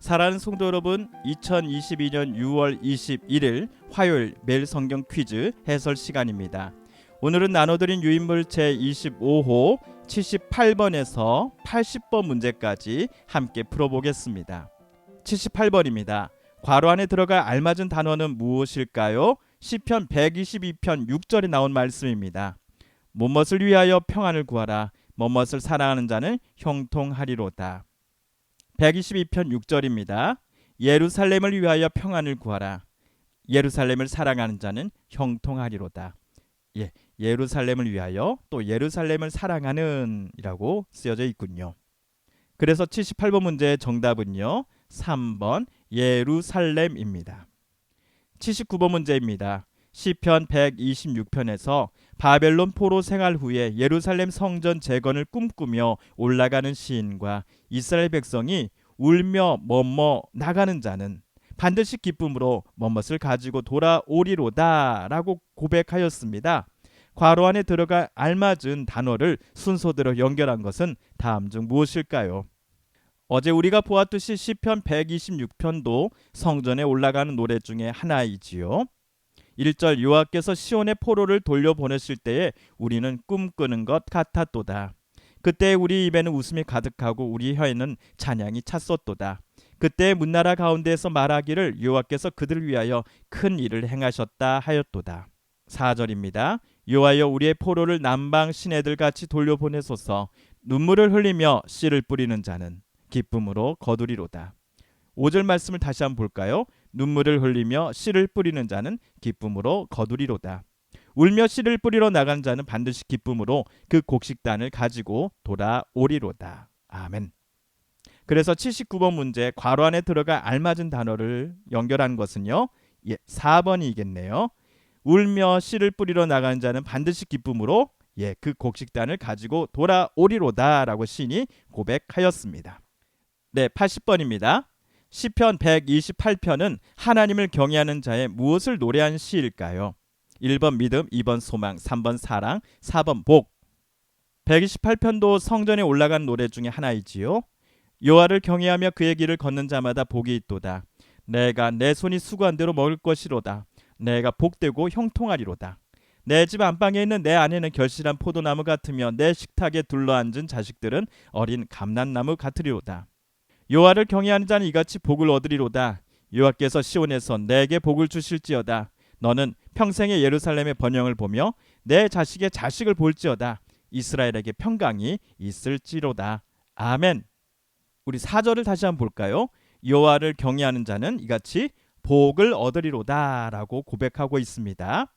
사랑하는 성도 여러분, 2022년 6월 21일 화요일 매일 성경 퀴즈 해설 시간입니다. 오늘은 나눠드린 유인물 제 25호 78번에서 80번 문제까지 함께 풀어보겠습니다. 78번입니다. 괄호 안에 들어갈 알맞은 단어는 무엇일까요? 시편 122편 6절에 나온 말씀입니다. 무엇을 위하여 평안을 구하라. 무엇을 사랑하는 자는 형통하리로다. 122편 6절입니다. 예루살렘을 위하여 평안을 구하라. 예루살렘을 사랑하는 자는 형통하리로다. 예, 예루살렘을 위하여 또 예루살렘을 사랑하는이라고 쓰여져 있군요. 그래서 78번 문제의 정답은요. 3번 예루살렘입니다. 79번 문제입니다. 시편 126편에서 바벨론 포로 생활 후에 예루살렘 성전 재건을 꿈꾸며 올라가는 시인과 이스라엘 백성이 울며 머머 나가는 자는 반드시 기쁨으로 뭐뭇을 가지고 돌아오리로다라고 고백하였습니다. 괄호 안에 들어갈 알맞은 단어를 순서대로 연결한 것은 다음 중 무엇일까요? 어제 우리가 보았듯이 시편 126편도 성전에 올라가는 노래 중에 하나이지요. 1절 여호와께서 시온의 포로를 돌려보내실 때에 우리는 꿈꾸는 것 같았도다. 그때 우리 입에는 웃음이 가득하고 우리 혀에는 찬양이 찼었도다. 그때 문나라 가운데에서 말하기를 여호와께서 그들을 위하여 큰 일을 행하셨다 하였도다. 4절입니다. 여호와여 우리의 포로를 남방 시내들 같이 돌려보내소서 눈물을 흘리며 씨를 뿌리는 자는 기쁨으로 거두리로다. 5절 말씀을 다시 한번 볼까요? 눈물을 흘리며 씨를 뿌리는 자는 기쁨으로 거두리로다. 울며 씨를 뿌리러 나간 자는 반드시 기쁨으로 그 곡식단을 가지고 돌아오리로다. 아멘. 그래서 79번 문제 괄호 안에 들어갈 알맞은 단어를 연결한 것은요. 예, 4번이겠네요. 울며 씨를 뿌리러 나가는 자는 반드시 기쁨으로 예, 그 곡식단을 가지고 돌아오리로다라고 시인이 고백하였습니다. 네, 80번입니다. 시편 128편은 하나님을 경외하는 자의 무엇을 노래한 시일까요? 1번 믿음, 2번 소망, 3번 사랑, 4번 복. 128편도 성전에 올라간 노래 중에 하나이지요. 여호와를 경외하며 그의 길을 걷는 자마다 복이 있도다. 내가 내 손이 수고한 대로 먹을 것이로다. 내가 복되고 형통하리로다. 내 집 안방에 있는 내 아내는 결실한 포도나무 같으며 내 식탁에 둘러앉은 자식들은 어린 감난나무 같으리로다. 여호와를 경외하는 자는 이같이 복을 얻으리로다. 여호와께서 시온에서 내게 복을 주실지어다. 너는 평생의 예루살렘의 번영을 보며 내 자식의 자식을 볼지어다. 이스라엘에게 평강이 있을지로다. 아멘. 우리 사절을 다시 한번 볼까요? 여호와를 경외하는 자는 이같이 복을 얻으리로다라고 고백하고 있습니다.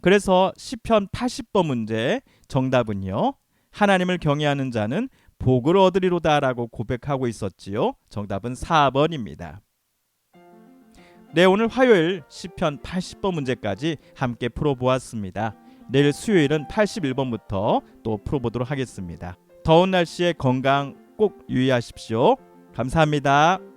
그래서 시편 80번 문제 정답은요. 하나님을 경외하는 자는 복을 얻으리로다라고 고백하고 있었지요. 정답은 4번입니다. 네, 오늘 화요일 시편 80번 문제까지 함께 풀어 보았습니다. 내일 수요일은 81번부터 또 풀어 보도록 하겠습니다. 더운 날씨에 건강 꼭 유의하십시오. 감사합니다.